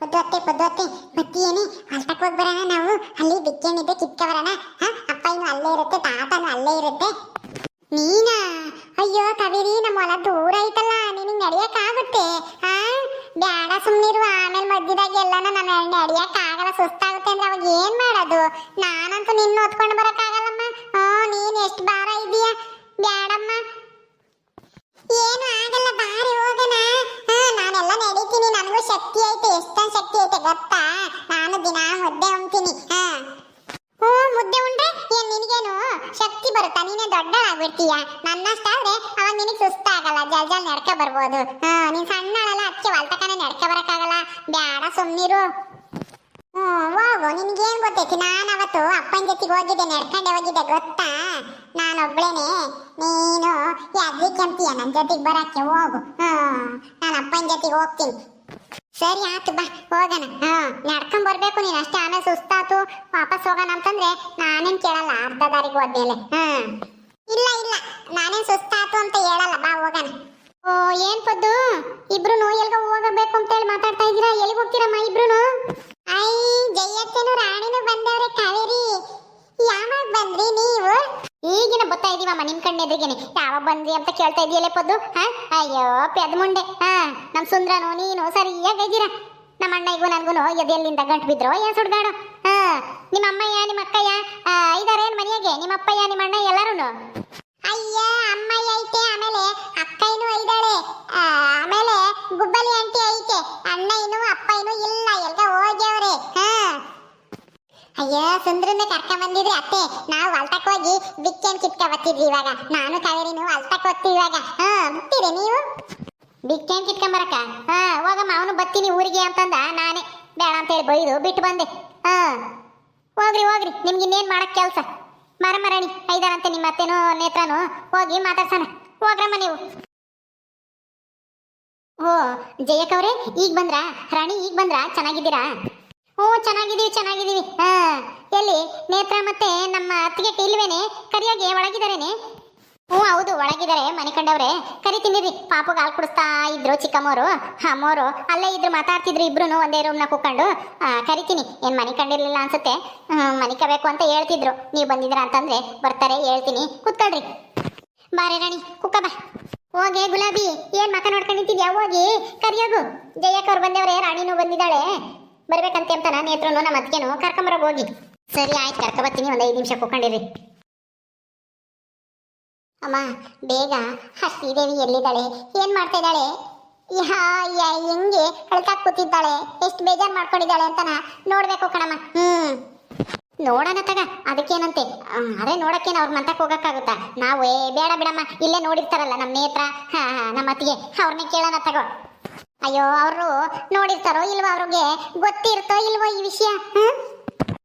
ಪದ್ವತ್ತೆ ಪದ್ವತ್ತೆ ಬತ್ತೀಯೇನೆ ಅಲ್ಟಕ್ ಹೋಗಿ ಬರೋಣ ನಾವು. ಅಲ್ಲಿ ಬಿಕ್ಕೇನಿದೆ ಕಿತ್ಕ ಬರೋಣ ಹಾ? ಅಪ್ಪ ಇನ್ನು ಅಲ್ಲೇ ಇರುತ್ತೆ ತಾತನು ಅಲ್ಲೇ ಇರುತ್ತೆ. ನೀನಾ? ಅಯ್ಯೋ, ಕವಿರಿ, ನಮ್ಮ ಹೊಲ ದೂರ ಐತಲ್ಲ, ನಿನಗೆ ನಡೆಯಕ್ಕಾಗುತ್ತೆ ಹಾ? ಬ್ಯಾಡ ಸುಮ್ಮನಿರುವ ಆಮೇಲೆ ಮಧ್ಯದಾಗ ಎಲ್ಲಾನ ನಾನು ನಡೆಯಕ್ಕಾಗಲ್ಲ ಸುಸ್ತಾಗುತ್ತೆ ಅಂದ್ರೆ ಅವಾಗ ಏನ್ ಮಾಡೋದು? ನಾನಂತೂ ನಿನ್ನ ಹೊತ್ಕೊಂಡು ಬರಕ್ಕಾಗಲ್ಲಮ್ಮ ಹ್ಞೂ ನೀನ್ ಎಷ್ಟು ಭಾರ ಇದೀಯ ಬ್ಯಾಡಮ್ಮ ಗೊತ್ತಾ ನಾನು ದಿನ ಮುದ್ದೆ ಉಣ್ತೀನಿ, ಹಾ. ಹ್ಞೂ ಮುದ್ದೆ ಉಂಡ್ರೆ ಏನ್ ನಿನಗೇನು ಶಕ್ತಿ ಬರುತ್ತಾ? ನೀನೇ ದೊಡ್ಡಳಾಗ್ಬಿಡ್ತೀಯ ನನ್ನಷ್ಟಾದ್ರೆ ಅವಾಗ ನಿನಗೆ ಸುಸ್ತಾಗಲ್ಲ, ಜಲ್ ಜಲ್ ನಡ್ಕ ಬರ್ಬೋದು. ಹಾ, ನೀನ್ ಸಣ್ಣಳಲ್ಲ ಅದಕ್ಕೆ ಹೊಲ್ತಕನೆ ನಡ್ಕ ಬರಕ್ಕಾಗಲ್ಲ. ಬೇಡ ಸುಮ್ಮನಿರು ಹ್ಮ್, ಹೋಗು, ನಿನಗೇನು ಗೊತ್ತೈತಿ? ನಾನು ಅವತ್ತು ಅಪ್ಪನ ಜೊತೆಗೆ ಹೋಗಿದ್ದೆ, ನಡ್ಕೊಂಡೆ ಹೋಗಿದ್ದೆ, ಗೊತ್ತಾ? ನಾನೊಬ್ಳೇನೆ ನೀನು ಯಾದ್ರಿ ಕೆಂಪಿಯ ನನ್ನ ಜೊತೆಗೆ ಬರಕ್ಕೆ ಹೋಗು. ಹ್ಞೂ ನಾನು ಅಪ್ಪನ ಜೊತೆಗೆ ಹೋಗ್ತೀನಿ. ಸರಿ ಆತು ಬಾ, ಹೋಗೋಣ. ಹಾ, ನಡ್ಕೊಂಡ್ ಬರ್ಬೇಕು ನೀನ್. ಅಷ್ಟೇ ಆಮೇಲೆ ಸುಸ್ತಾತು. ವಾಪಸ್ ಹೋಗೋಣ ಅಂತಂದ್ರೆ ನಾನೇನ್ ಕೇಳಲ್ಲ. ಅರ್ಧ ದಾರಿಗೆ ಹೋದ್ಮೇಲೆ. ಹ್ಮ್ ಇಲ್ಲ ಇಲ್ಲ. ನಾನೇನ್ ಸುಸ್ತಾತು ಅಂತ ಹೇಳಲ್ಲ. ಬಾ, ಹೋಗೋಣ. ಓ, ಏನ್ ಪದ್ದು? ಇಬ್ರು ಎಲ್ಗ ಹೋಗಬೇಕು ಅಂತ ಹೇಳಿ ಮಾತಾಡ್ತಾ ಇದೀರಾ ಎಲ್ಲಿಗೆ ಹೋಗ್ತೀರಮ್ಮ ಇಬ್ರು ಐ ಜಯಕ್ಕನು ರಾಣಿನು ಬಂದವ್ರೆ ಕಾವೇರಿ ಯಾವಾಗ ಬಂದ್ರಿ ನೀವು ಈಗಿನ ಬರ್ತಾ ಇದೀವಮ್ಮ ನಿಮ್ ಕಣ್ಣೆ ಎದುರಿಗೇನೆ. ಯಾವ ಬಂದ್ರಿ ಅಂತ ಕೇಳ್ತಾ ಇದೆಯಲ್ಲ ಪದ್ದು? ಹಾ? ಅಯ್ಯೋ, ಪೆದ್ ಮುಂಡೆ. ಹಾ, ನಮ್ ಸುಂದ್ರನು, ನೀನು ಸರಿಯಾಗಿ ಇದ್ದೀರಾ ನಮ್ಮ ಅಣ್ಣಗೂ ನನ್ಗೂ ಎದೆಯಲ್ಲಿಂದ ಗಂಟು ಬಿದ್ರು ಏನ್ ಸುಡ್ಗಾಡು? ಹಾ, ನಿಮ್ಮ ಅಮ್ಮಯ್ಯ, ನಿಮ್ಮ ಅಕ್ಕಯ್ಯ ಇದಾರೇನ್ ಮನೆಯಾಗೆ? ನಿಮ್ಮ ಅಪ್ಪಯ್ಯ, ನಿಮ್ಮ ಅಣ್ಣ ಎಲ್ಲಾರು ಅಯ್ಯ, ಅಮ್ಮಯ್ಯ ಐತೆ, ಆಮೇಲೆ ಅಕ್ಕಯ್ಯನು ಐದಾಳೆ. ಆಮೇಲೆ ಗುಬ್ಬಲಿ ಆಂಟಿ ಐತೆ. ಅಣ್ಣ ಇನ್ನು ಅಪ್ಪ ಇನ್ನು ಇಲ್ಲ. ಹಾ ಅಯ್ಯ, ಸುಂದ್ರನ್ನ ಕರ್ಕೊಂಡ್ ಬಂದಿದ್ರಿ ಅತ್ತೆ. ನಾವು ಅಲ್ತಕ್ ಹೋಗಿ ಬಿಕ್ಕೇನ್ ಕಿತ್ಕ ಬತ್ತಿದ್ವಿ ಇವಾಗ. ನಾನು ಕಾವೇರಿನು ಅಲ್ತಕ್ ಹೋಗ್ತೀವಿ ಇವಾಗ. ಹಾ, ಬರ್ತೀರಿ ನೀವು? ಬಿಕ್ಕೇನ್ ಕಿತ್ಕೊಂಡ್ ಬರಕ ಹಾ, ಹೋಗಮ್ಮ, ಅವನು ಬತ್ತೀನಿ ಊರಿಗೆ ಅಂತಂದ ನಾನೇ. ಬೇಡ ಅಂತ ಹೇಳಿ ಬೈದು ಬಿಟ್ಟು ಬಂದೆ. ಹಾ, ಹೋಗ್ರಿ ಹೋಗ್ರಿ. ನಿಮ್ಗೆ ಇನ್ನೇನ್ ಮಾಡಕ್ ಕೆಲ್ಸ? ಮರ ಮರಣಿ ಐದಾರಂತೆ ನಿಮ್ಮ ಅತ್ತೆನೂ, ನೇತ್ರನು, ಹೋಗಿ ಮಾತಾಡ್ಸೋಣ. ಹೋಗ್ರಮ್ಮ ನೀವು. ಓ, ಜಯಕ್ಕವ್ರೆ, ಈಗ ಬಂದ್ರಾ? ರಾಣಿ, ಈಗ ಬಂದ್ರಾ? ಚೆನ್ನಾಗಿದ್ದೀರಾ? ಹ್ಞೂ ಚೆನ್ನಾಗಿದ್ದೀವಿ ಚೆನ್ನಾಗಿದ್ದೀವಿ. ಹಾ ಎಲ್ಲಿ ನೇತ್ರ ಮತ್ತೆ ನಮ್ಮ ಅತ್ತಿಗೆ ಟೀಲ್ವೇನೆ ಕರಿಯಾಗಿ ಒಳಗಿದಾರೇನೆ. ಹ್ಞೂ ಹೌದು ಒಳಗಿದ್ದಾರೆ ಮನೆ ಕಂಡವ್ರೆ. ಕರಿತೀನಿರಿ ಪಾಪು ಹಾಲು ಕುಡಿಸ್ತಾ ಇದ್ರು ಚಿಕ್ಕಮ್ಮೋರು. ಅಮ್ಮೋರು ಅಲ್ಲೇ ಇದ್ರು ಮಾತಾಡ್ತಿದ್ರು ಇಬ್ರು ಒಂದೇ ರೂಮ್ನ ಕೂತ್ಕೊಂಡು. ಆ, ಕರಿತೀನಿ ಏನು ಮನೆ ಕಂಡಿರ್ಲಿಲ್ಲ ಅನ್ಸುತ್ತೆ? ಮನೆ ಕಬೇಕು ಅಂತ ಹೇಳ್ತಿದ್ರು. ನೀವು ಬಂದಿದ್ರ ಅಂತಂದ್ರೆ ಬರ್ತಾರೆ ಹೇಳ್ತೀನಿ. ಕೂತ್ಕೊಳ್ರಿ. ಬಾರೆ ರಾಣಿ ಕುಕ್ಕ ಬಾ. ಹೋಗಿ ಗುಲಾಬಿ ಏನ್ ಮಕ ನೋಡ್ಕೊಂಡಿದ್ದೀವಿ ಹೋಗಿ ಕರಿಯೋಗು. ಜಯಕ್ಕ ಅವ್ರು ಬಂದವ್ರೆ ರಾಣಿನೂ ಬಂದಿದ್ದಾಳೆ. ಬರ್ಬೇಕಂತೆ ಅಂತ ನಾನು ನೇತ್ರನು ನಮ್ಮ ಅತ್ತಿಗೆನು. ಕರ್ಕೊಂಬರೋಗಿ ಹೋಗಿ. ಸರಿ ಆಯ್ತು ಕರ್ಕೊಬತ್ತೀನಿ ಒಂದು ಐದು ನಿಮಿಷ ಕೂಕೊಂಡಿರಿ ಅಮ್ಮ ಬೇಗ. ಶ್ರೀದೇವಿ ಎಲ್ಲಿದ್ದಾಳೆ? ಏನ್ ಮಾಡ್ತಾ ಇದ್ದಾಳೆ? ಹೆಂಗೆ? ಅಳ್ಕಾಕ್ ಕೂತಿದ್ದಾಳೆ. ಎಷ್ಟು ಬೇಜಾರ್ ಮಾಡ್ಕೊಂಡಿದ್ದಾಳೆ ಅಂತನ ನೋಡ್ಬೇಕು ಕಣಮ್ಮ. ಹ್ಮ್. ನೋಡೋಣ ತಗ ಅದಕ್ಕೇನಂತೆ. ಅದೇ ನೋಡಕ್ಕೇನು ಅವ್ರ ಮಂತಕ್ಕೆ ಹೋಗಕ್ಕಾಗುತ್ತಾ? ನಾವು ಬೇಡ ಬಿಡಮ್ಮ ಇಲ್ಲೇ ನೋಡಿರ್ತಾರಲ್ಲ ನಮ್ಮ ನೇತ್ರ ಹಾ ಹಾ, ನಮ್ಮ ಅತ್ತಿಗೆ. ಅವ್ರನ್ನೇ ಕೇಳೋಣ ತಗೋ. ಅಯ್ಯೋ ಅವರು ನೋಡಿರ್ತಾರೋ ಇಲ್ವೋ ಅವ್ರಿಗೆ? ಗೊತ್ತಿರ್ತೋ ಇಲ್ವೋ ಈ ವಿಷಯ? ಹ್ಮ್?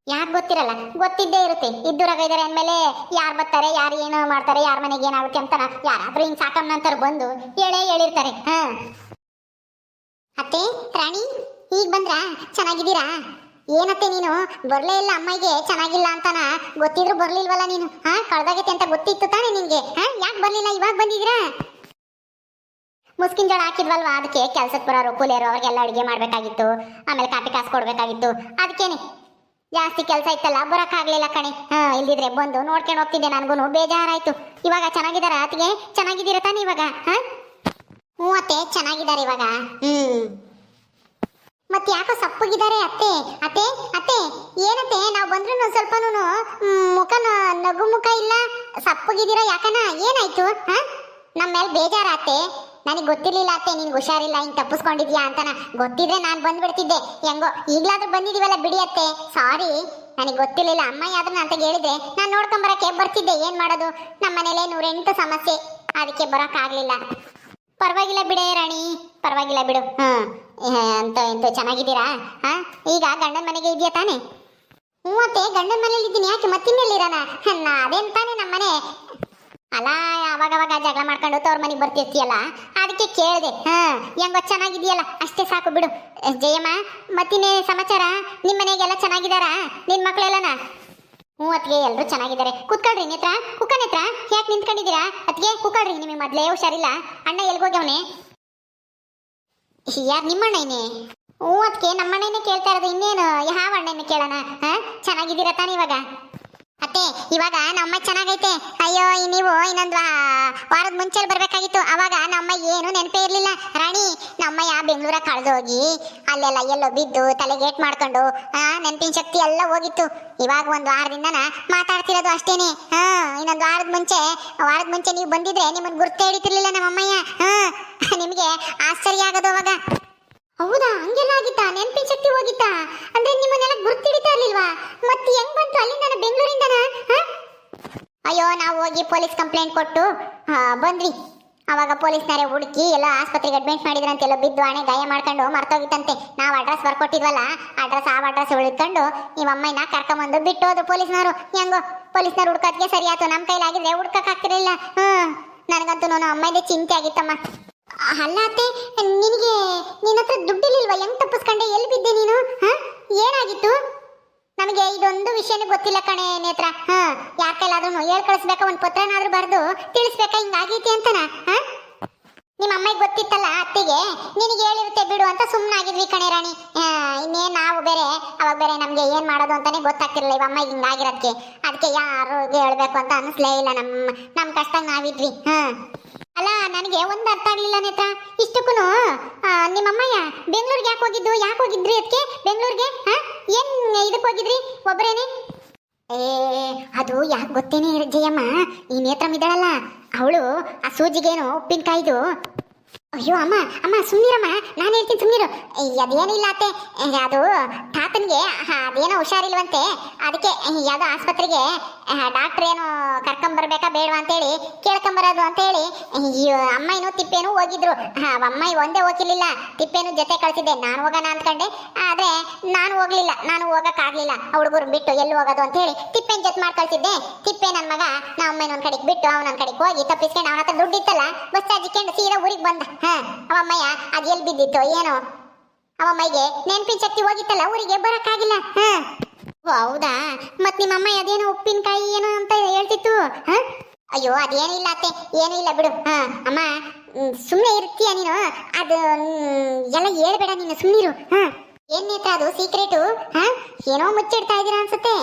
ಯಾಕೆ ಗೊತ್ತಿರಲ್ಲ? ಗೊತ್ತಿದ್ದೇ ಇರುತ್ತೆ. ಇದ್ದೂರಾಗ ಇದಾರೆ ಅಂದಮೇಲೆ ಯಾರು ಬರ್ತಾರೆ, ಯಾರು ಏನು ಮಾಡ್ತಾರೆ, ಯಾರ ಮನೆಗೆ ಏನಾಗುತ್ತೆ ಅಂತಾರ ಯಾರಾದ್ರೂ ಹಿಂಗೆ ಸಾಕಮ್ಮ ಅಂತಾರೆ ಬಂದು ಹೇಳೇ ಹೇಳಿರ್ತಾರೆ. ಹಾ. ಅತ್ತೆ, ರಾಣಿ, ಈಗ ಬಂದ್ರಾ? ಚೆನ್ನಾಗಿದ್ದೀರಾ? ಏನತ್ತೆ ನೀನು? ಬರಲೇ ಇಲ್ಲ ಅಮ್ಮಗೆ ಚೆನ್ನಾಗಿಲ್ಲ ಅಂತಾನ? ಗೊತ್ತಿದ್ರು ಬರ್ಲಿಲ್ವಲ್ಲ ನೀನು? ಹಾ, ಕಳ್ದಾಗೈತೆ ಅಂತ ಗೊತ್ತಿತ್ತು ತಾನೇ ನಿನ್ಗೆ? ಹಾ, ಯಾಕೆ ಬರ್ಲಿಲ್ಲ? ಇವಾಗ ಬಂದಿದ್ದೀರಾ? ಮುಸ್ಕಿನ ಜೋಳ ಹಾಕಿದ್ವಲ್ವಾ? ಅದಕ್ಕೆ ಕೆಲ್ಸಕ್ಕೆ ಬರೋರು ಕೂಲಿಯರು ಅವ್ರಿಗೆಲ್ಲ ಅಡುಗೆ ಮಾಡಬೇಕಾಗಿತ್ತು. ಆಮೇಲೆ ಕಾಫಿ ಕಾಸು ಕೊಡ್ಬೇಕಾಗಿತ್ತು. ಅದಕ್ಕೇನೆ. ಜಾಸ್ತಿ ಕೆಲಸ ಇತ್ತಲ್ಲ ಬರೋಕ್ಕಾಗ್ಲಿಲ್ಲ ಕಣೆ. ಹಾ, ಇಲ್ದಿದ್ರೆ ಬಂದು ನೋಡ್ಕೊಂಡು ಹೋಗ್ತಿದ್ದೆ ನನಗೂ ಬೇಜಾರಾಯ್ತು. ಇವಾಗ ಚೆನ್ನಾಗಿದಾರ ಅತ್ತಿಗೆ ಚೆನ್ನಾಗಿದ್ದೀರ ತಾನೆ ಇವಾಗ, ಹಾ? ಅತ್ತೆ, ಚೆನ್ನಾಗಿದ್ದಾರೆ ಇವಾಗ. ಹ್ಮ್ ಮತ್ತೆ ಯಾಕೋ ಸಪ್ಪಗಿದ್ದಾರೆ ಅತ್ತೆ. ಅತ್ತೆ ಅತ್ತೆ, ಏನತ್ತೆ? ನಾವು ಬಂದ್ರು ಸ್ವಲ್ಪನೂನು ಮುಖ ನಗು ಮುಖ ಇಲ್ಲ, ಸಪ್ಪಗಿದ್ದೀರಾ ಯಾಕನ ಏನಾಯ್ತು, ಹ? ನಮ್ಮ ಮೇಲೆ ಬೇಜಾರತ್ತೆ ನನಗೆ ಗೊತ್ತಿರ್ಲಿಲ್ಲ ಅತ್ತೆ ನಿನ್ಗೆ ಹುಷಾರಿಲ್ಲ, ಹಿಂಗೆ ತಪ್ಪಿಸ್ಕೊಂಡಿದ್ಯಾ ಅಂತನ. ಗೊತ್ತಿದ್ರೆ ನಾನು ಬಂದ್ಬಿಡ್ತಿದ್ದೆ. ಹೆಂಗೋ, ಈಗ್ಲಾದ್ರೂ ಬಂದಿದೀವಲ್ಲ ಬಿಡಿ ಅತ್ತೆ. ಸಾರಿ ನನಗೆ ಗೊತ್ತಿರಲಿಲ್ಲ. ಅಮ್ಮ ಆದ್ರೂ ಅಂತ ಹೇಳಿದ್ರೆ ನಾನು ನೋಡ್ಕೊಂಬರಕ್ಕೆ ಬರ್ತಿದ್ದೆ. ಏನು ಮಾಡೋದು? ನಮ್ಮ ಮನೇಲೆ ನೂರೆಂಟು ಸಮಸ್ಯೆ. ಅದಕ್ಕೆ ಬರೋಕ್ಕಾಗಲಿಲ್ಲ. ಪರವಾಗಿಲ್ಲ ಬಿಡೆ ರಾಣಿ. ಪರವಾಗಿಲ್ಲ ಬಿಡು. ಹ್ಮ್. ಅಂತ ಎಂತ ಚೆನ್ನಾಗಿದ್ದೀರಾ? ಹಾ? ಈಗ ಗಂಡನ ಮನೆಗೆ ಇದೆಯಾ ತಾನೆ? ಹ್ಞೂ ಅತ್ತೆ, ಗಂಡನ ಮನೇಲಿ ಇದ್ದೀನಿ ಯಾಕೆ ಮತ್ತಿನ್ನೆಲ್ಲಿರೋಣ? ಅದೇನ್ ತಾನೇ ನಮ್ಮ ಮನೆ ಅಲ್ಲ ಅವಾಗ ಅವಾಗ ಜಗಳ ಮಾಡ್ಕೊಂಡು ತೋರ್ ಮನೆಗೆ ಬರ್ತಿರ್ತೀಯಲ್ಲ, ಅದಕ್ಕೆ ಕೇಳಿದೆ. ಹಾ, ಹೆಂಗೋ ಚೆನ್ನಾಗಿದೆಯಲ್ಲ ಅಷ್ಟೇ ಸಾಕು ಬಿಡು. ಜಯಮ್ಮ, ಮತ್ತಿನ್ನೇ ಸಮಾಚಾರ? ನಿಮ್ಮ ಮನೆಗೆಲ್ಲ ಚೆನ್ನಾಗಿದಾರಾ ನಿನ್ ಮಕ್ಕಳೆಲ್ಲನ ಹ್ಞೂ ಅತ್ಗೆ ಎಲ್ಲರೂ ಚೆನ್ನಾಗಿದ್ದಾರೆ. ಕುತ್ಕೊಳ್ರಿ, ನೇತ್ರ. ಕುಕ್ಕ, ನೇತ್ರ. ಯಾಕೆ ನಿಂತ್ಕೊಂಡಿದ್ದೀರಾ? ಅತ್ಗೆ ಕುಕ್ಕಳ್ರಿ ನಿಮಗೆ ಮೊದಲೇ ಹುಷಾರಿಲ್ಲ. ಅಣ್ಣ ಎಲ್ಗೋಗ್ಯವನೆ? ಯಾರು ನಿಮ್ಮಣ್ಣ ಏನೇ ಹ್ಞೂ ಅದಕ್ಕೆ ನಮ್ಮ ಅಣ್ಣನೇ ಕೇಳ್ತಾ ಇರೋದು, ಇನ್ನೇನು? ಯಾವ ಅಣ್ಣನೇ ಕೇಳೋಣ? ಹಾ, ಚೆನ್ನಾಗಿದ್ದೀರಾ ತಾನೇ ಇವಾಗ? ಅತ್ತೆ, ಇವಾಗ ನಮ್ಮ ಚೆನ್ನಾಗೈತೆ. ಅಯ್ಯೋ ನೀವು ಇನ್ನೊಂದು ವಾರದ ಮುಂಚೆ ಬರ್ಬೇಕಾಗಿತ್ತು. ಅವಾಗ ನಮ್ಮ ಏನು ನೆನಪೇ ಇರ್ಲಿಲ್ಲ. ರಾಣಿ ನಮ್ಮಯ್ಯ ಬೆಂಗಳೂರ ಹೋಗಿ ಅಲ್ಲೆಲ್ಲ ಎಲ್ಲೋ ಬಿದ್ದು ತಲೆಗೇಟ್ ಮಾಡ್ಕೊಂಡು, ಆ, ನೆನಪಿನ ಶಕ್ತಿ ಎಲ್ಲ ಹೋಗಿತ್ತು. ಇವಾಗ ಒಂದು ವಾರದಿಂದನ ಮಾತಾಡ್ತಿರೋದು ಅಷ್ಟೇನೆ. ಹಾ, ಇನ್ನೊಂದು ವಾರದ ಮುಂಚೆ ವಾರದ ಮುಂಚೆ ನೀವು ಬಂದಿದ್ರೆ ನಿಮ್ಮನ್ನ ಗುರ್ತೇ ಹಿಡಿತಿರ್ಲಿಲ್ಲ ನಮ್ಮಮ್ಮಯ್ಯ ಹಾ, ನಿಮಗೆ ಆಶ್ಚರ್ಯ ಆಗೋದು ಅವಾಗ. ಹೌದಾ? ಹಂಗೆಲ್ಲ ಆಗಿತ್ತಾ? ನೆನಪಿನ ಶಕ್ತಿ ಹೋಗಿತ್ತಾ? ಅಂದ್ರೆ ನಿಮ್ಮನ್ನೆಲ್ಲ ಗುರ್ತಿಡಿತಾ ಇರ್ಲಿಲ್ವಾ ಮತ್ತೆ ಹೆಂಗ್ ಬಂತು ಅಲ್ಲಿಂದ ಬೆಂಗಳೂರಿಂದನ ಅಯ್ಯೋ ನಾವು ಹೋಗಿ ಪೊಲೀಸ್ ಕಂಪ್ಲೇಂಟ್ ಕೊಟ್ಟು ಬಂದ್ವಿ. ಅವಾಗ ಪೊಲೀಸ್ನವರೇ ಹುಡುಕಿ ಎಲ್ಲ ಆಸ್ಪತ್ರೆಗೆ ಅಡ್ಮಿಟ್ ಮಾಡಿದ್ರಂತೆ, ಎಲ್ಲ ಬಿದ್ದು ಹಣೆ ಗಾಯ ಮಾಡ್ಕೊಂಡು ಮರ್ತೋಗಿತ್ತಂತೆ. ನಾವು ಅಡ್ರೆಸ್ ಬರ್ಕೊಟ್ಟಿದ್ವಲ್ಲ ಅಡ್ರೆಸ್ ಆ ಅಡ್ರೆಸ್ ಉಳಿದ್ಕೊಂಡು ನಿಮ್ಮ ಅಮ್ಮನ ಕರ್ಕೊಂಬಂದು ಬಿಟ್ಟು ಹೋದ್ರು ಪೊಲೀಸ್ನವರು. ಹೆಂಗೋ, ಪೊಲೀಸ್ನವ್ರು ಹುಡ್ಕೋದಕ್ಕೆ ಸರಿ ಆಯ್ತು ನಮ್ಮ ಕೈಲಾಗಿದ್ರೆ ಹುಡ್ಕಕ್ ಹ್ಞೂ ನನಗಂತೂ ನಾನು ಅಮ್ಮದೇ ಚಿಂತೆ ಆಗಿತ್ತಮ್ಮ. ಅಲ್ಲ ಅತ್ತೆ, ನಿನಗೆ ನಿನ್ನ ಹತ್ರ ದುಡ್ಡಿರ್ಲಿಲ್ವಾ ಹೆಂಗ್ ತಪ್ಪಿಸ್ಕೊಂಡೆ? ಎಲ್ಲಿ ಬಿದ್ದೆ ನೀನು? ಹಾಂ, ಏನಾಗಿತ್ತು? ನಮಗೆ ಇದೊಂದು ವಿಷಯನೇ ಗೊತ್ತಿಲ್ಲ ಕಣೆ ನೇತ್ರ. ಹ ಯಾರ ಕೈಲಾದ್ರೂ ಹೇಳ್ ಕಳಿಸ್ಬೇಕಾ? ಒಂದ್ ಪತ್ರನಾದ್ರೂ ಬರ್ದು ತಿಳಿಸ್ಬೇಕಾ? ಹಿಂಗಾಗೈತಿ ಅಂತನ, ಹ? ನಿಮ್ಮ ಅಮ್ಮಗೆ ಗೊತ್ತಿತ್ತಲ್ಲ ಅತ್ತಿಗೆ? ನಿನಗೆ ಹೇಳಿರುತ್ತೆ ಬಿಡು ಅಂತ ಸುಮ್ಮನಾಗಿದ್ವಿ ಕಣೆ ರಾಣಿ. ಇನ್ನೇನು ನಾವು ಬೇರೆ, ಅವಾಗ ಬೇರೆ ನಮ್ಗೆ ಏನ್ ಮಾಡೋದು ಅಂತಾನೆ ಗೊತ್ತಾಗ್ತಿರ್ಲಿಲ್ಲ. ಇವ ಅಮ್ಮ ಹಿಂಗಾಗಿರೋದಕ್ಕೆ ಅದಕ್ಕೆ ಯಾರು ಹೇಳ್ಬೇಕು ಅಂತ ಅನಿಸ್ಲೇ ಇಲ್ಲ ನಮ್ಮ ನಮ್ಮ ಕಷ್ಟ ನಾವಿದ್ವಿ. ಹ. ಅಲ್ಲ ನನಗೆ ಒಂದು ಅರ್ಥ ಆಗಲಿಲ್ಲ ನೇತ್ರ. ಇಷ್ಟಕ್ಕೂ ನಿಮ್ಮಮ್ಮಯ್ಯ ಬೆಂಗಳೂರಿಗೆ ಯಾಕೆ ಹೋಗಿದ್ದು? ಯಾಕೆ ಹೋಗಿದ್ರಿ ಅದಕ್ಕೆ ಬೆಂಗಳೂರಿಗೆ ಏನು ಇದಕ್ಕೆ ಹೋಗಿದ್ರಿ? ಒಬ್ಬರೇನೆ ಏ ಅದು ಯಾಕೆ ಗೊತ್ತೇನೆ ಜಯಮ್ಮ. ಈ ನೇತ್ರಮ್ ಇದ್ದಾಳಲ್ಲ. ಅವಳು ಆ ಸೂಜಿಗೇನು ಉಪ್ಪಿನಕಾಯ್ದು. ಅಯ್ಯೋ ಅಮ್ಮ ಅಮ್ಮ ಸುಮ್ನಿರಮ್ಮ. ನಾನು ಹೇಳ್ತೀನಿ ಸುಮ್ನಿರು. ಏ, ಅದೇನಿಲ್ಲ ಅತ್ತೆ. ಅದು ತಾತನಿಗೆ ಅದೇನೋ ಹುಷಾರಿಲ್ವಂತೆ. ಅದಕ್ಕೆ ಯಾವುದೋ ಆಸ್ಪತ್ರೆಗೆ ಡಾಕ್ಟ್ರ್ ಏನು ಕರ್ಕೊಂಬರ್ಬೇಕಾ ಬೇಡವಾ ಅಂತೇಳಿ ಕೇಳ್ಕೊಂಬರೋದು ಅಂತ ಹೇಳಿ ಅಮ್ಮಯ್ಯನು ತಿಪ್ಪೇನು ಹೋಗಿದ್ರು. ಅಮ್ಮಾಯಿ ಒಂದೇ ಹೋಗಿರ್ಲಿಲ್ಲ ತಿಪ್ಪೇನು ಜೊತೆ ಕಳ್ಸಿದ್ದೆ. ನಾನು ಹೋಗೋಣ ಅಂದ್ಕೊಂಡೆ ಆದ್ರೆ ನಾನು ಹೋಗ್ಲಿಲ್ಲ. ನಾನು ಹೋಗಕ್ಕಾಗ್ಲಿಲ್ಲ. ಹುಡುಗರು ಬಿಟ್ಟು ಎಲ್ಲಿ ಹೋಗೋದು ಅಂತ ಹೇಳಿ ತಿಪ್ಪೇನ್ ಜೊತೆ ಮಾಡಿ ತಿಪ್ಪೆ ನನ್ನ ಮಗ, ನಾ ಅಮ್ಮನ ಒಂದ್ ಕಡೆಗೆ ಬಿಟ್ಟು ಅವನ ಕಡೆಗೆ ಹೋಗಿ ತಪ್ಪಿಸ್ಕೊಂಡು ಅವನ ಹತ್ರ ದುಡ್ಡಿತ್ತಲ್ಲ, ಬಸ್ ಚಾರ್ಜಿಕೊಂಡು ಸೀದಾ ಊರಿಗೆ ಬಂದ. ಹಾ ಅವಮ್ಮಯ್ಯ ಅದ್ ಎಲ್ಲಿ ಬಿದ್ದಿತ್ತು ಏನೋ. ಅವಮ್ಮಯ್ಯಗೆ ನೆನಪಿನ ಶಕ್ತಿ ಹೋಗಿತ್ತಲ್ಲ, ಊರಿಗೆ ಬರಕ್ಕಾಗಿಲ್ಲ. ಹ. ಹೌದಾ? ಮತ್ ನಿಮ್ಮ ಅಮ್ಮ ಅದೇನೋ ಉಪ್ಪಿನಕಾಯಿ ಏನೋ ಅಂತ ಹೇಳ್ತಿತ್ತು. ಅಯ್ಯೋ ಅದೇನಿಲ್ಲ ಅತ್ತೆ, ಏನೂ ಇಲ್ಲ ಬಿಡು. ಹಾ, ಅಮ್ಮ ಸುಮ್ಮನೆ ಇರ್ತೀಯ ನೀನು? ಅದು ಎಲ್ಲ ಹೇಳ್ಬೇಡ ನೀನು ಸುಮ್ಮನಿರು ಹಾ. ಏನ್ ನೇತ್ರ ಅದು ಸೀಕ್ರೆಟು ಹಾ? ಏನೋ ಮುಚ್ಚಿಡ್ತಾ ಇದ್ದೀರಾ ಅನ್ಸುತ್ತೆ.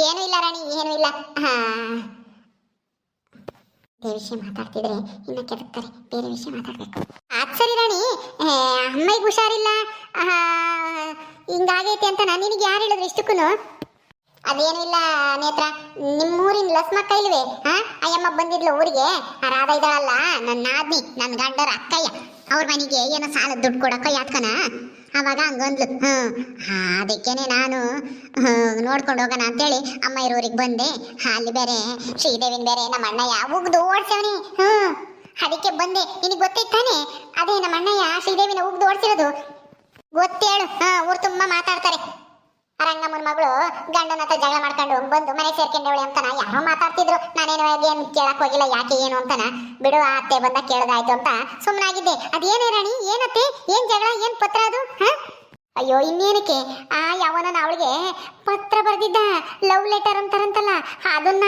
ಏನೂ ಇಲ್ಲ ರಾಣಿ, ಏನೂ ಇಲ್ಲ. ಹಾ. ಬೇರೆ ವಿಷಯ ಮಾತಾಡ್ತಿದ್ರೆ ಇನ್ನ ಕೆದಕ್ತಾರೆ ಬೇರೆ ವಿಷಯ ಮಾತಾಡ್ಬೇಕು. ಅದ್ ಸರಿ ರಾಣಿ. ಅಮ್ಮಗೆ ಹುಷಾರಿಲ್ಲ. ಹಿಂಗಾಗೈತೆ ಅಂತ ನಾನು ನಿನಗೆ ಯಾರು ಹೇಳಿದ್ರು ಇಷ್ಟಕ್ಕೂ ಅದೇನು ಇಲ್ಲ ನೇತ್ರ, ನಿಮ್ಮೂರಿನ ಲಸ್ಮ ಇಲ್ವೇ ಹಾ? ಅಯ್ಯಮ್ಮ ಬಂದಿದ್ಲು ಊರಿಗೆ. ಆ ರಾಧ ಇದ್ದಾಳಲ್ಲ ನನ್ನ ನಾದ್ನಿ ನನ್ನ ಗಂಡರ ಅಕ್ಕಯ್ಯ. ಅವ್ರ ಮನೆಗೆ ಏನೋ ಸಾಲ ದುಡ್ಡು ಕೊಡಕ್ಕ ಯಾತ್ಕನ? ಅವಾಗ ಹಂಗಂದ್ಲು, ಹ್ಮ್. ಅದಕ್ಕೇನೆ ನಾನು ನೋಡ್ಕೊಂಡು ಹೋಗೋಣ ಅಂತೇಳಿ ಅಮ್ಮ ಇರೋರಿಗೆ ಬಂದೆ. ಅಲ್ಲಿ ಬೇರೆ, ಶ್ರೀದೇವಿನ ಬೇರೆ ನಮ್ಮ ಅಣ್ಣಯ್ಯ ಉಗ್ದು ಓಡ್ಸವನಿ, ಹ್ಮ್. ಅದಕ್ಕೆ ಬಂದೆ. ನಿನಗೆ ಗೊತ್ತಿತ್ತಾನೆ ಅದೇ ನಮ್ಮ ಅಣ್ಣಯ್ಯ ಶ್ರೀದೇವಿನ ಉಗ್ದು ಓಡ್ಸಿರೋದು. ಗೊತ್ತೇಳು ಹಾ ಊರು ತುಂಬಾ ಮಾತಾಡ್ತಾರೆ. ಆ ರಂಗಮ್ಮನ ಮಗಳು ಗಂಡನ ಹತ್ರ ಜಗಳ ಮಾಡ್ಕೊಂಡು ಬಂದು ಮನೆ ಸೇರ್ಕೊಂಡವಳೆ ಅಂತಾನ. ಯಾರೋ ಮಾತಾಡ್ತಿದ್ರು. ನಾನೇನು ಏನು ಕೇಳಕ್ ಹೋಗಿಲ್ಲ, ಯಾಕೆ ಏನು ಅಂತನ. ಬಿಡು, ಆ ಅತ್ತೆ ಬಂದ ಕೇಳದಾಯ್ತು ಅಂತ ಸುಮ್ಮನಾಗಿದ್ದೆ ಅದೇನೇ ರಾಣಿ, ಏನತ್ತೆ? ಏನ್ ಜಗಳ, ಏನ್ ಪತ್ರ ಅದು? ಅಯ್ಯೋ, ಇನ್ನೇನಕ್ಕೆ? ಆ ಯಾವನ ಅವಳಿಗೆ ಪತ್ರ ಬರೆದಿದ್ದ, ಲವ್ ಲೆಟರ್ ಅಂತಾರಂತಲ್ಲ, ಅದನ್ನ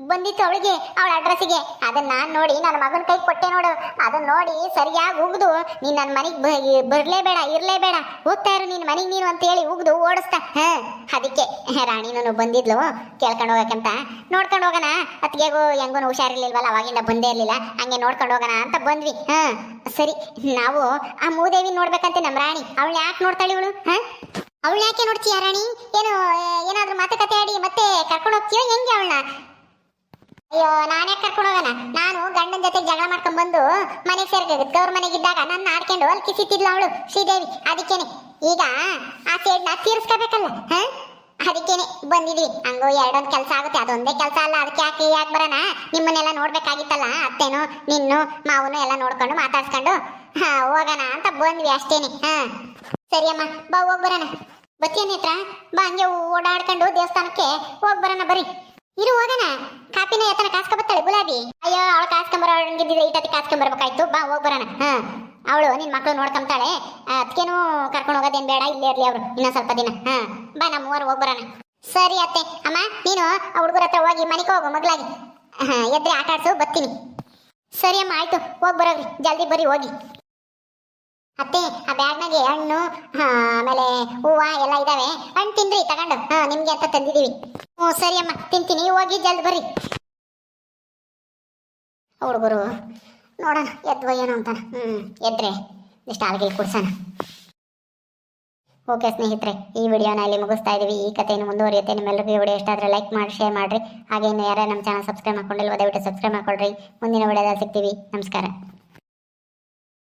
ಬಂದಿತ್ತು ಅವಳಿಗೆ, ಅವಳ ಅಡ್ರೆಸ್ಸಿಗೆ ಅದನ್ನ ನೋಡಿ, ನನ್ನ ಮಗನ ಕೈ ಕೊಟ್ಟೆ ನೋಡು. ಅದನ್ನ ನೋಡಿ ಸರಿಯಾಗಿ ಉಗ್ದು, ನೀನ್ ನನ್ನ ಮನೆಗೆ ಬರ್ಲೇಬೇಡ, ಇರ್ಲೇಬೇಡ. ಹೋಗ್ತಾ ಇರು ನಿನ್ ಮನೆಗೆ ನೀನು ಅಂತ ಹೇಳಿ ಉಗ್ದು, ಓಡಿಸ್ತಾ. ಹ, ಅದಕ್ಕೆ. ರಾಣಿನೂ ಬಂದಿದ್ಲು? ಕೇಳ್ಕೊಂಡು ಹೋಗಕ್ಕಂತ? ನೋಡ್ಕೊಂಡು ಹೋಗೋಣ. ಅತ್ತಿಗೆಗೂ ಹೆಂಗೂ ಹುಷಾರಿರ್ಲಿಲ್ವಲ್ಲ, ಅವಾಗಿಂದ ಬಂದೇ ಇರಲಿಲ್ಲ. ಹಂಗೆ ನೋಡ್ಕೊಂಡು ಹೋಗೋಣ ಅಂತ ಬಂದ್ವಿ. ಹ, ಸರಿ. ನಾವು ಆ ಮೂದೇವಿ ನೋಡ್ಬೇಕಂತೆ ನಮ್ಮ ರಾಣಿ. ಅವಳು ಯಾಕೆ ನೋಡ್ತಾಳೆ ಇವಳು? ಹ? ಅವಳು ಯಾಕೆ ನೋಡ್ತೀಯ ರಾಣಿ? ಏನು ಏನಾದ್ರೂ ಮಾತುಕತೆ ಆಡಿ ಮತ್ತೆ ಕರ್ಕೊಂಡು ಹೋಗ್ತೀಯೋ? ಹೆಂಗೆ ಅವಳನ್ನ? ಅಯ್ಯೋ, ನಾನೇ ಕರ್ಕೊಂಡು ಹೋಗೋಣ? ನಾನು ಗಂಡನ ಜೊತೆ ಜಗಳ ಮಾಡ್ಕೊಂಡು ಬಂದು ಮನೆಗೆ ಸೇರ್ಬೇಕು ಮನೆಗೆ ಇದ್ದಾಗ ನನ್ನ ಆಡ್ಕೊಂಡು ಅಲ್ಲಿ ಕಿಸಿತಿದ್ಲು ಅವಳು ಶ್ರೀದೇವಿ. ಅದಕ್ಕೇನೆ. ಈಗ ಆ ಸೇಡ್ನ ತೀರಿಸ್ಕೋಬೇಕಲ್ಲ, ಹ? ಅದಕ್ಕೇನೆ ಬಂದಿದ್ವಿ. ಹಂಗೋ ಎರಡೊಂದು ಕೆಲಸ ಆಗುತ್ತೆ. ಅದೊಂದೇ ಕೆಲಸ ಅಲ್ಲ. ಅದಕ್ಕೆ ಯಾಕೆ ಯಾಕೆ ಬರೋಣ? ನಿಮ್ಮನ್ನೆಲ್ಲ ನೋಡ್ಬೇಕಾಗಿತ್ತಲ್ಲ? ಅತ್ತೇನು, ನಿನ್ನು, ಮಾವನು ಎಲ್ಲ ನೋಡ್ಕೊಂಡು ಮಾತಾಡ್ಸ್ಕೊಂಡು, ಹಾ, ಹೋಗೋಣ ಅಂತ ಬಂದ್ವಿ ಅಷ್ಟೇನೆ. ಹಾ. ಸರಿ ಅಮ್ಮ, ಬಾ ಹೋಗ್ಬರೋಣ ಬತ್ತಿ ಹತ್ರ. ಬಾ, ಹಂಗೆ ಓಡಾಡ್ಕೊಂಡು ದೇವಸ್ಥಾನಕ್ಕೆ ಹೋಗ್ಬರೋಣ ಬರೀ ಇರು, ಹೋಗೋಣ. ಕಾಪಿನ ಎತ್ತನ ಕಾಸ್ಕೊಬತ್ತಾಳೆ, ಗುಲಾಬಿ. ಅಯ್ಯೋ, ಅವಳು ಕಾಸ್ಕೊಂಬರೋ ಹಂಗಿದ್ದಿದ್ರೆ ಈಟತಿ ಕಾಸ್ಕೊಂಬರ್ಬೇಕಾಯ್ತು. ಬಾ, ಹೋಗ್ ಬರೋಣ. ಹಾ. ಅವಳು, ನಿನ್ ಮಕ್ಳು ನೋಡ್ಕೊಂತಾಳೆ ಅದಕ್ಕೇನು ಕರ್ಕೊಂಡು ಹೋಗೋದೇನ್ ಬೇಡ, ಇಲ್ಲೇ ಇರ್ಲಿ ಅವ್ರು, ಇನ್ನೊಂದ್ ಸ್ವಲ್ಪ ದಿನ. ಹಾ. ಬಾ ನಮ್ಮ ಮೂವರು ಹೋಗ್ ಬರೋಣ. ಸರಿ ಅತ್ತೆ. ಅಮ್ಮ, ನೀನು ಆ ಹುಡುಗರ ಹತ್ರ ಹೋಗಿ ಮನೆಗೆ ಹೋಗು ಮಗಳಾಗಿ ಹಾ, ಎದ್ರೆ ಆಟ ಆಡ್ಸು ಬರ್ತೀನಿ. ಸರಿ ಅಮ್ಮ, ಆಯ್ತು. ಹೋಗ್ ಬರೋರಿ ಜಲ್ದಿ ಬರ್ರಿ, ಹೋಗಿ. ಅತ್ತೆ, ಆ ಬ್ಯಾಗ್ನಾಗೆ ಹಣ್ಣು ಆಮೇಲೆ ಹೂವ ಎಲ್ಲ ಇದಾವೆ. ಹಣ್ಣು ತಿನ್ರಿ, ತಗೊಂಡು. ಹಾ, ನಿಮ್ಗೆ ಅಂತ ತಂದಿದೀವಿ. ಹ್ಞೂ, ಸರಿ ಅಮ್ಮ. ತಿಂತೀನಿ. ಹೋಗಿ ಜಲ್ದಿ ಬರ್ರಿ. ಹುಡುಗರು ನೋಡೋಣ, ಎದ್ವ ಏನೋ ಅಂತ. ಹ್ಞೂ ಎದ್ರೆ. ಇಷ್ಟ ಹಾಲ್ಗೆ ಕುಡ್ಸೋಣ. ಓಕೆ ಸ್ನೇಹಿತರೆ, ಈ ವಿಡಿಯೋನ ಇಲ್ಲಿ ಮುಗಿಸ್ತಾ ಇದೀವಿ. ಈ ಕಥೆಯನ್ನು ಮುಂದುವರಿಯುತ್ತೆ. ನಿಮ್ಮೆಲ್ಲರಿಗೂ ಈ ವಿಡಿಯೋ ಇಷ್ಟ ಆದರೆ ಲೈಕ್ ಮಾಡಿ ಶೇರ್ ಮಾಡಿರಿ. ಹಾಗೆ ಇನ್ನು ಯಾರೇ ನಮ್ಮ ಚಾನಲ್ ಸಬ್ಸ್ಕ್ರೈಬ್ ಮಾಡ್ಕೊಂಡಿಲ್ವೋ, ದಯವಿಟ್ಟು ಸಬ್ಸ್ಕ್ರೈಬ್ ಮಾಡ್ಕೊಳ್ರಿ. ಮುಂದಿನ ವಿಡಿಯೋದಲ್ಲಿ ಸಿಗ್ತೀವಿ. ನಮಸ್ಕಾರ.